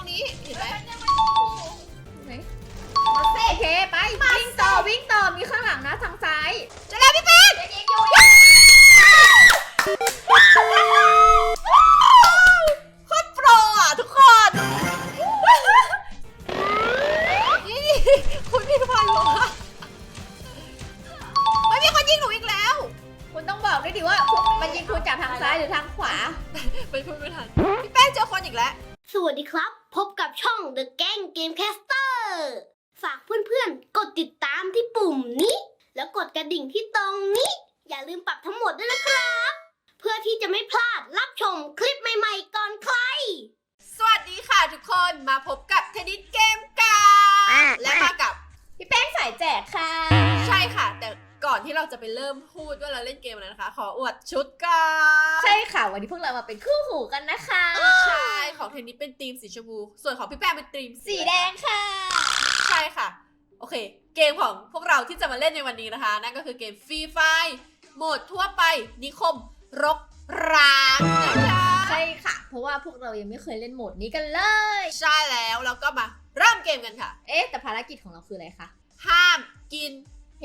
รงนี้เห็นไหมไหนโอเคไปวิ่งต่อวิ่งต่อมีข้างหลังนะทางซ้ายจะแล้วพี่แป้งยังยิงอยู่โคตรโปรอะทุกคนนี่คุณพี่ทุพันธ์บอกว่าไม่มีคนยิงหนูอีกแล้ว คุณต้องบอกด้วยดิว่ามันยิงคุณจากทางซ้ายหรือทางขวา ไปพูดไม่ทันพี่แป้งเจอคนอีกแล้ว สวัสดีครับ พบกับช่อง The Gang Gamecaster ฝากเพื่อนๆ กดติดตามที่ปุ่มนี้ แล้วกดกระดิ่งที่ตรงนี้ อย่าลืมปรับทั้งหมดด้วยนะครับ เพื่อที่จะไม่พลาดรับชมคลิปใหม่ๆก่อนใคร สวัสดีค่ะทุกคนมาพบกับเทนนิสเกมกันและมากับพี่แป้งสายแจกค่ะ ใช่ค่ะ แต่ ก่อนที่เราจะไปเริ่มพูดว่าเราเล่นเกมอะไรนะคะ ขออวดชุดก่อนใช่ค่ะ วันนี้พวกเรามาเป็นคู่หูกันนะคะ ใช่ของเทนนิสเป็นธีมสีชมพู ส่วนของพี่แป้งเป็นธีมสีแดงค่ะ ใช่ค่ะ โอเค เกมของพวกเราที่จะมาเล่นในวันนี้นะคะ นั่นก็คือเกมฟรีไฟโหมดทั่วไปนิคมรกร้างนะคะใช่ค่ะ เพราะว่าพวกเรายังไม่เคยเล่นโหมดนี้กันเลย ใช่แล้วแล้วก็มาเริ่มเกมกันค่ะ เอ๊ะแต่ภารกิจของเราคืออะไรคะห้ามกิน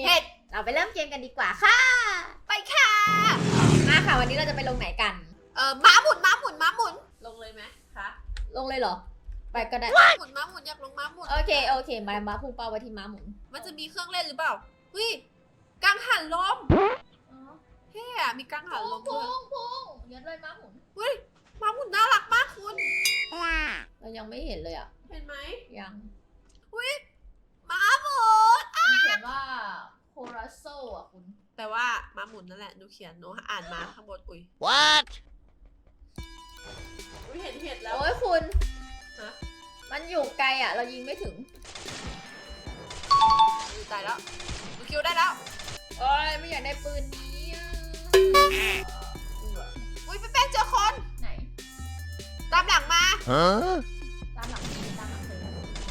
เห็ด เราไปเริ่มเกมกันดีกว่าค่ะ ไปค่ะ มาค่ะ วันนี้เราจะไปลงไหนกัน เออม้าหมุนม้าหมุนม้าหมุน ลงเลยไหมคะลงเลยเหรอ ไปก็ได้ ม้าหมุนม้าหมุนอยากลงม้าหมุนโอเค โอเค มามาพุ่งเป้าไว้ที่ม้าหมุน มันจะมีเครื่องเล่นหรือเปล่าเฮ้ยกังหันลมเฮ้ยอะมีกังหันลมด้วยพุ่งพุ่งยัดเลยม้าหมุนเฮ้ยม้าหมุนน่ารักมากคุณ เรายังไม่เห็นเลยอะ เห็นไหมยัง ม้าหมุน มันเขียนว่าโคราโซอะคุณ แต่ว่าม้า หมุนนั่นแหละหนูเขียนหนูอ่านมาข้างบนอุ้ย What? อุ้ยเห็นเห็ดแล้วโอ้ยคุณ ฮะมันอยู่ไกลอะ เรายิงไม่ถึง อุ้ยตายแล้วหนูคิวได้แล้วโอ้ยไม่อยากได้ปืนนี้อะอุ้ยพี่แป้งเจอคนไหน ตามหลังมา Huh? ตามหลังพี่ตามหลังเธอ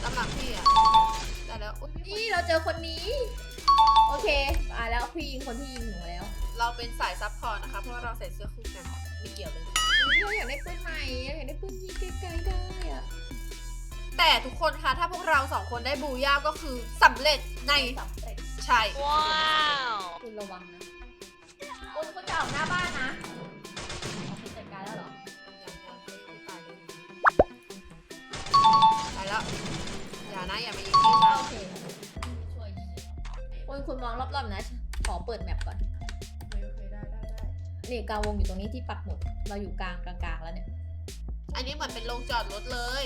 ตามหลังพี่อะได้แล้วอุ้ยมีคนนี่เราเจอคนนี้ โอเคอ่าแล้วพี่ยิงคนที่ยิงหนูแล้วเราเป็นสายซับพอร์ตนะคะ เพราะว่าเราใส่เสื้อคู่กันไม่เกี่ยวเลยอุ๊ยเราอยากได้ปืนใหม่เราอยากได้ปืนยิงไกลๆได้อะแต่ทุกคนคะถ้าพวกเราสองคนได้บูย่าก็คือสำเร็จในสำเร็จใช่ Wow! คุณระวังนะคุณคุณจะออกหน้าบ้านนะออกไปจัดการแล้วเหรอตายแล้วอย่านะอย่ามายิง คุณคุณมองรอบๆนะ ขอเปิดแมปก่อน โอเคได้ได้ได้นี่กลางวงอยู่ตรงนี้ที่ปักหมุด เราอยู่กลางกลางๆแล้วเนี่ย อันนี้เหมือนเป็นโรงจอดรถเลย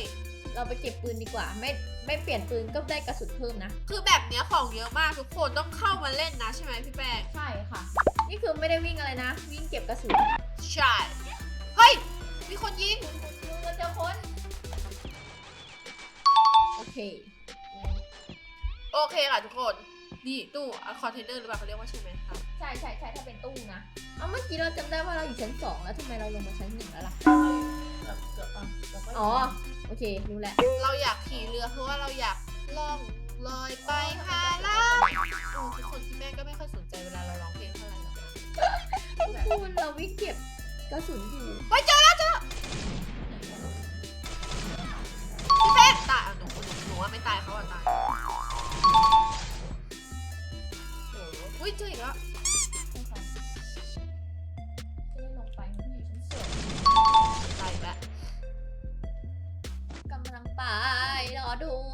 เราไปเก็บปืนดีกว่า ไม่ไม่เปลี่ยนปืนก็ได้กระสุนเพิ่มนะ คือแบบเนี้ยของเยอะมากทุกคนต้องเข้ามาเล่นนะใช่ไหมพี่แป้งใช่ค่ะ นี่คือไม่ได้วิ่งอะไรนะ วิ่งเก็บกระสุนใช่ เฮ้ย มีคนยิงคุณเราเจอคน โอเค โอเคค่ะทุกคน นี่ตู้คอนเทนเนอร์หรือเปล่าเขาเรียกว่าใช่ไหมคะใช่ใช่ใช่ถ้าเป็นตู้นะ เอาเมื่อกี้เราจำได้ว่าเราอยู่ชั้นสองแล้วทำไมเราลงมาชั้นหนึ่งแล้วล่ะอ๋อ โอเค รู้แล้ว เราอยากขี่เรือเพราะว่าเราอยากล่องลอยไปหาล่าโอ้ทุกคนที่แม่ก็ไม่ค่อยสนใจเวลาเราร้องเพลงเท่าไหร่หรอกคุณเราวิ่งเก็บกระสุนอยู่เฮ้ยเจอแล้ว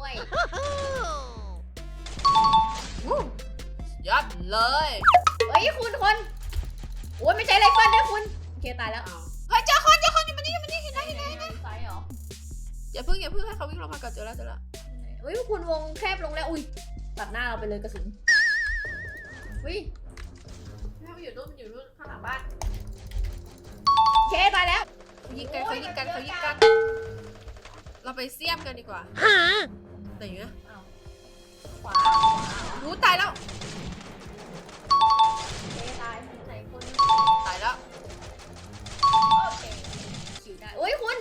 ด้วยอู้ยอดเลยเฮ้ยคุณคนโอ้ยไม่ใช่ไรเฟิลด้วยคุณโอเคตายแล้วเอาเฮ้ยเจอคนเจอคนอยู่มานี่อยู่มานี่เห็นไหมไหนไหนไซส์เหรออย่าเพิ่งอย่าเพิ่งให้เขาวิ่งลงมาก่อนเจอแล้วเจอแล้วเฮ้ยคุณวงแคบลงแล้วอุ้ยตัดหน้าเราไปเลยกระสุนอุ้ยให้มันอยู่นู่นมันอยู่นู่นข้างหลังบ้านโอเคตายแล้วเขายิงกันเขายิงกันเขายิงกัน เราไปเสี่ยมกันดีกว่า Huh? ไหนเนี่ยขวารู้ตายแล้วโอเคตายไหนคนตายแล้ว โอเคขี่ได้อุ้ยคุณ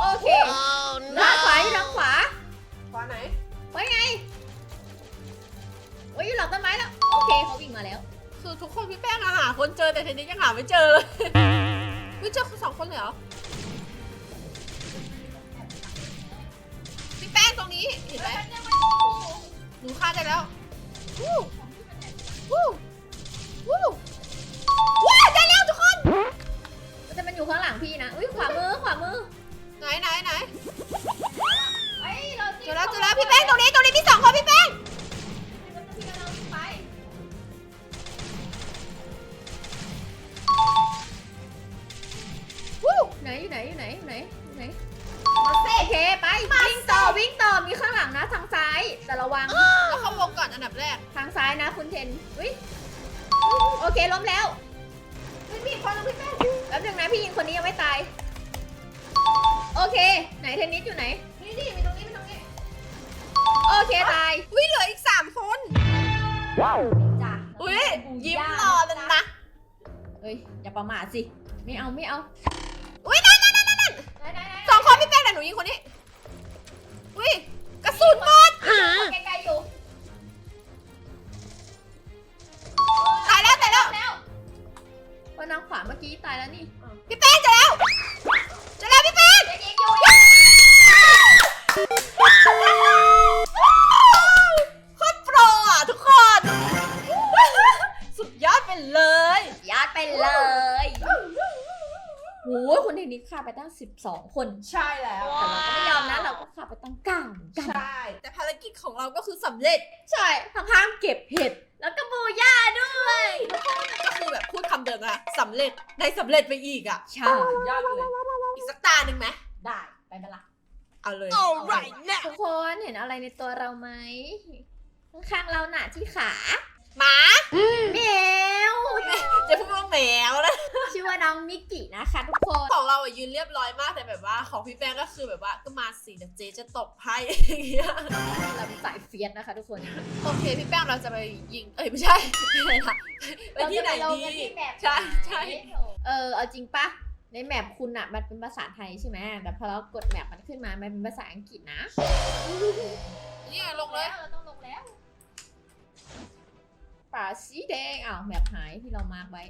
โอเค Oh ทางขวาอยู่ทางขวาขวาไหน ไว้ไงโอ้ยอยู่หลังต้นไม้แล้วโอเคเขาวิ่งมาแล้ว คือทุกคนพี่แป้งอะหาคนเจอแต่เทนนิสยังหาไม่เจอเลยวิเจอสองคนเลยเหรอ เห็นไหมหนูฆ่าได้แล้ววู้วู้วู้ว้าวได้แล้วทุกคนแต่มันอยู่ข้างหลังพี่นะ อุ้ยขวามือขวามือไหนไหนไหนไอ้เราเจอแล้วเจอแล้วพี่แป้งตรงนี้ตรงนี้มีสองคนพี่แป้งพี่กำลังไปวู้ไหนอยู่ไหนอยู่ไหนอยู่ไหนอยู่ไหนมาเซ่เคไปวิ่งต่อวิ่งต่อ มีข้างหลังนะทางซ้ายแต่ระวังเราเข้าวงก่อนอันดับแรก ทางซ้ายนะคุณเทนอุ้ยโอเคล้มแล้วเฮ้ยพี่คนนึงพี่แป้งแป๊บนึงนะพี่ยิงคนนี้ยังไม่ตาย โอเค ไหนเทนนิสอยู่ไหน นี่นี่มีตรงนี้มีตรงนี้ โอเคตาย อุ้ยเหลืออีกสามคนจ้ะอุ้ยยิ้มรอเลยนะเฮ้ยอย่าประมาทสิ ไม่เอาไม่เอา อุ้ยนั่นนั่นนั่นนั่นไหนไหนไหนสองคนพี่แป้งแต่หนูยิงคนนี้อุ้ยกระ สุนหมดไกลๆอยู่ตายแล้วตายแล้วแล้วคนทางขวาเมื่อกี้ตายแล้วนี่พี่แป้งเจอแล้วเจอแล้วพี่แป้งจะยิงอยู่โคตรโปรอะทุกคน สุดยอดไปเลยยัดไปเลยโหคุณเทนนิสฆ่าไปตั้ง 12 คน ใช่แล้ว แต่เราก็ไม่ยอมนะ เราก็ฆ่าไปตั้งเก้าเหมือนกันใช่แต่ภาร กิจของเราก็คือสำเร็จ ใช่ทั้งห้ามเก็บเห็ด แล้วก็บูย่าด้วย ก็คือแบบพูดคำเดิมนะสำเร็จได้สำเร็จไปอีกอะ ใช่ ยอดเลย อีกสักตาหนึ่งไหมได้ไปมาละเอาเลยทุกคนเห็นอะไรในตัวเราไหมข้างๆเราหน่ะที่ขา หมาแมวจะพูดว่าแมวนะชื่อว่าน้องมิกกี้นะคะทุกคนของเราอะยืนเรียบร้อยมากแต่แบบว่า ของพี่แป้งก็คือแบบว่าก็มาสิเดี๋ยวเจ๊จะตบให้อย่างเงี้ยเราเป็นสายเฟียสนะคะทุกคนโอเคพี่แป้งเราจะไปยิงเอ้ยไม่ใช่ไม่ใช่ค่ะไปที่ไหนเราดีจะไปลงกันที่แมปใช่ใช่เออเอาจริงปะในแมปคุณอะมันเป็นภาษาไทยใช่ไหมแต่พอเรากดแมปมันขึ้นมามันเป็นภาษาอังกฤษนะนี่ไงลงเลยเราต้องลงแล้ว ป่าสีแดงอ้าวแมปหายที่เรามาร์กไว้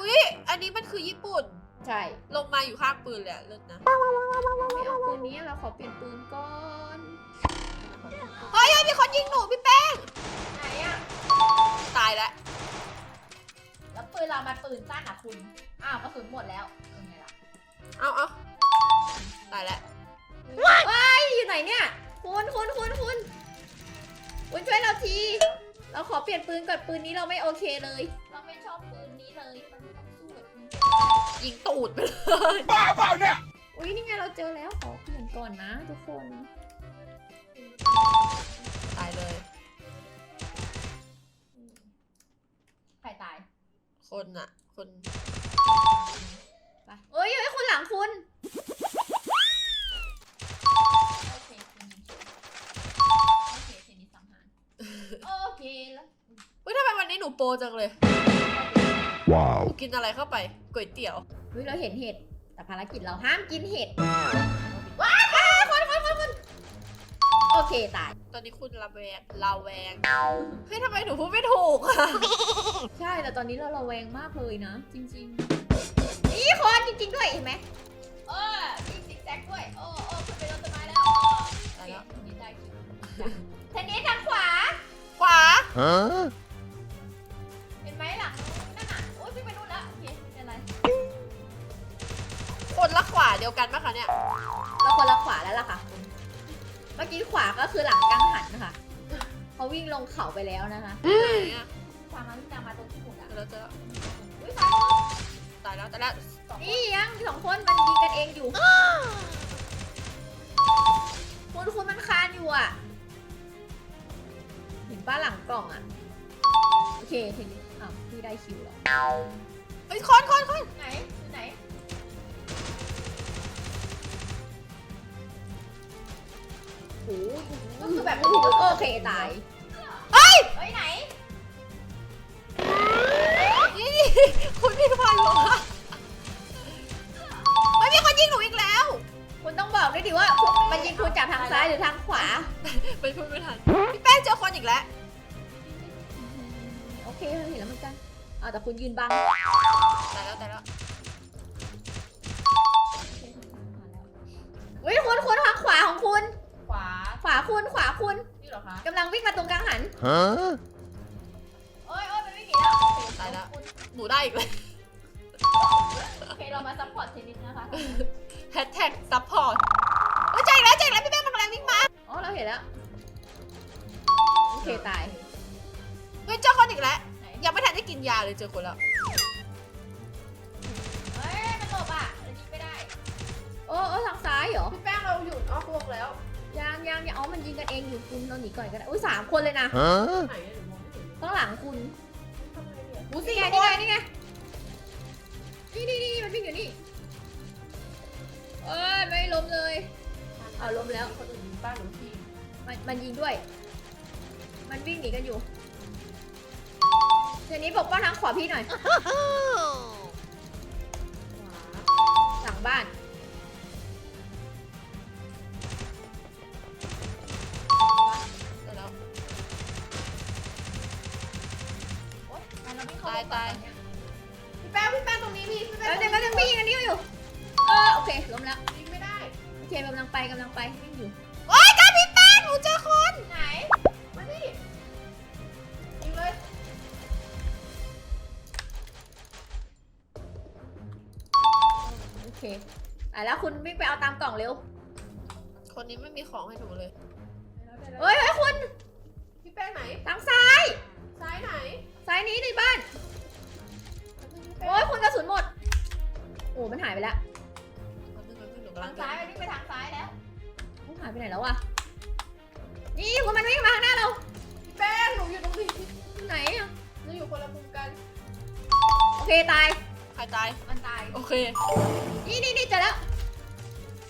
อุ้ยอันนี้มันคือญี่ปุ่น ใช่ ลงมาอยู่ข้างปืนเลยอะเลิศนะ ไม่เอาปืนนี้เราขอเปลี่ยนปืนก่อนเฮ้ยเฮ้ยมีคนยิงหนูพี่แป้ง ไหนอะตายแล้ว แล้วปืนเรามันปืนสั้นอะคุณ อ้าวกระสุนหมดแล้วเป็นไงล่ะเอาเอาตายแล้ว ว้ายอยู่ไหนเนี่ย คุณคุณคุณคุณคุณช่วยเราที เราขอเปลี่ยนปืนก่อนปืนนี้เราไม่โอเคเลย เราไม่ชอบปืนนี้เลยมันต้องสู้กับปืนยิงตูดไปเลยอุ้ยนี่ไงเราเจอแล้วขอเปลี่ยนก่อนนะทุกคน ตายเลยใครตายคนอะคนไปเอ้ยเอ้ยคุณหลังคุณ หนูโปรจังเลย Wow. หนูกินอะไรเข้าไปก๋วยเตี๋ยว เฮ้ยเราเห็นเห็ด แต่ภารกิจเราห้ามกินเห็ด ว้ายว้ายคนคนคนคนโอเคตาย ตอนนี้คุณระแวงระแวงเฮ้ยทำไมหนูพูดไม่ถูกอะใช่แต่ตอนนี้เราระแวงมากเลยนะ จริงๆนี่คนจริง ๆ ด้วยเห็นไหมเออมีซิกแซกด้วย โอ้โอ้ขึ้นไปรถต้นไม้แล้วตายแล้วเทนนิสได้คิวเทนนิสทางขวา ขวา Huh? คนละขวาเดียวกันปะคะเนี่ยเราคนละขวาแล้วล่ะค่ะคุณเมื่อกี้ขวาก็คือหลังกังหันนะคะเขาวิ่งลงเขาไปแล้วนะคะไหนอะทางนั้นที่นำมาตรงที่หมุนอะเราเจออุ้ยตายตายแล้วตายแล้วสองคนนี่ยังสองคนมันยิงกันเองอยู่ คุณคุณมันคานอยู่อะ เห็นป้าหลังกล่องอะ โอเคทีนี้อ้าวพี่ได้คิวแล้วเฮ้ยคนคนคนไหน ก็คือแบบโอเคตายเฮ้ยเฮ้ยไหน นี่คุณพี่ทุพันธ์บอกว่าไม่มีคนยิงหนูอีกแล้ว คุณต้องบอกด้วยดิว่ามันยิงคุณจากทางซ้ายหรือทางขวา ไปพูดไม่ทันพี่แป้งเจอคนอีกแล้ว โอเคเราเห็นแล้วเหมือนกันเอาแต่คุณยืนบังตายแล้วตายแล้วเฮ้ยคุณคุณทางขวาของคุณ ขวาขวา Huh? โอ้ยโอ้ยมันไม่หนีแล้วโอเคตายแล้วคุณหนูได้อีกเลยโอเคเรามาซัพพอร์ตเทนนิสนะคะแฮชแท็กซัพพอร์ตเฮ้ยเจ๋งแล้วเจ๋งแล้วพี่แม่มันกำลังวิ่งมาอ๋อเราเห็นแล้ว โอเคตาย เฮ้ยเจอคนอีกแล้ว ไหนยังไม่ทันได้กินยาเลยเจอคนแล้ว เฮ้ยมันหลบอะเรายิงไม่ได้โอ้โอ้ทางซ้ายเหรอพี่แป้งเราอยู่นอกโลกแล้ว ยังยังยังอ๋อมันยิงกันเองอยู่คุณเราหนีก่อนก็ได้อุ้ยสามคนเลยนะ Huh? ไหนอะหนูมองไม่เห็นข้างหลังคุณหูนี่สี่ไงคนี่ไงนนี่ไงนี่นี่นี่มันวิ่งอยู่นี่เอ้ยไม่ล้มเลย เอาล้มแล้ว คนอื่นยิงป้าหนูพี่มันมันยิงด้วย มันวิ่งหนีกันอยู่เดี๋ยวนี้ปกป้องทางขวาพี่หน่อยหลังบ้าน เคกำลังไปกำลังไปวิ่งอยู่โอ๊ยจ้าพี่แป้งหนูเจอคนไหน มาดิยิงเลยโอเคอะแล้วคุณวิ่งไปเอาตามกล่องเร็วคนนี้ไม่มีของให้หนูเลยเฮ้ยเฮ้ยคุณพี่แป้งไหน ทางซ้าย ซ้ายไหน ซ้ายนี้ในบ้าน โอ้ยคุณกระสุนหมด โอ้มันหายไปแล้วหนูกำลั ทางงซ้ายเดิมันนวิ่งไปทางซ้ายแล้วมันหายไปไหนแล้ววะนี่คุณมันวิ่งมาข้างหน้าเราพี่แป้งหนูอยู่ตรงนี้ไหนอะหนูอยู่คนละมุมกัน โอเคตาย ใครตาย มันตาย โอเค นี่นี่นี่เจอแล้ว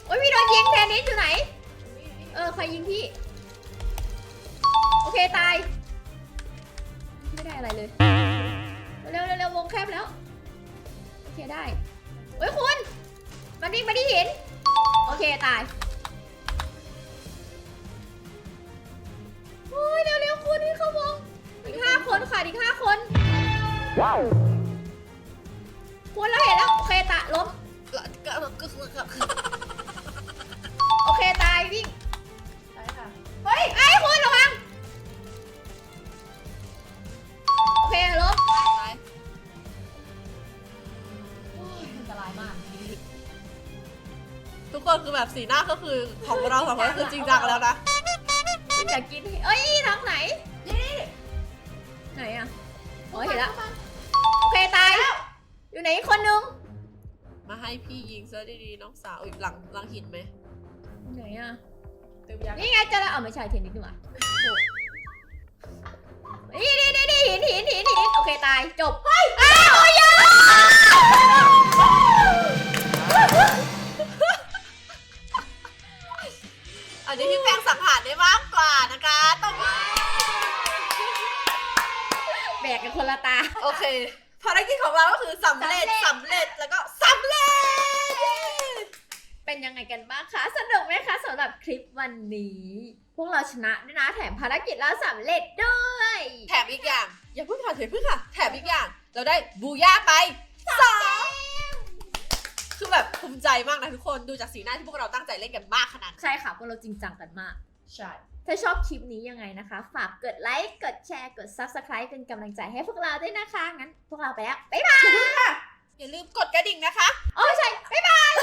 โอ้ยพี่โดนยิงแทนนิสอยู่ไหน เออใครยิงพี่ โอเคตาย ไม่ได้อะไรเลย เร็วเร็วเร็ววงแคบแล้ว โอเคได้เฮ้ยคุณ มันวิ่งมาที่หิน โอเค ตายโอ้ยเร็วเร็วคุณนี่เขาวงอีกห้าคนค่ะอีกห้าคน Wow. คุณเราเห็นแล้ว โอเคตะล้มแล้วก็ก็คือก็คือโอเค ตายวิ่ง ใช่ค่ะ เฮ้ย ไอ้คุณระวังโอ คนคือแบบสีหน้าก็คือของเราสองคนก็คือจริงจังแล้วนะคุณอยากกินเอ้ยทางไหน นี่ ไหนอะอ๋อเห็นแล้ว โอเคตาย อยู่ไหนอีกคนนึง มาให้พี่ยิงซะดีๆน้องสาวอีกหลังหลังหินไหมไหนอะ เติมยานี่ไงเจอแล้วเอาไม่ใช่เทนนิสดีกว่านี่นี่นี่นี่หินหินหินหินโอเคตายจบ เฮ้ยอ้าวโอ้ย อันนี้พี่แป้งสังหารได้มากกว่านะคะตบมือแบกกันคนละตา โอเค ภารกิจของเราก็คือสำเร็จสำสำเร็เร็จจแล้วก็สำเร็จ เป็นยังไงกันบ้างคะสนุกไหมคะสำหรับคลิปวันนี้ พวกเราชนะด้วยนะแถมภารกิจเราสำเร็จด้วย แถมอีกอย่าง อย่าเพิ่งค่ะอย่าเพิ่งค่ะ แถมอีกอย่าง เราได้บูย่าไปสอง คือแบบภูมิใจมากนะทุกคนดูจากสีหน้าที่พวกเราตั้งใจเล่นกันมากขนาดนี้ใช่ค่ะพวกเราจริงจังกันมาก ใช่ ถ้าชอบคลิปนี้ยังไงนะคะ ฝากกดไลค์ กดแชร์ กด Subscribe เป็นกำลังใจให้พวกเราด้วยนะคะ งั้นพวกเราไปแล้ว บ๊ายบาย อย่าลืมกดกระดิ่งนะคะอ๋อใช่ บ๊ายบาย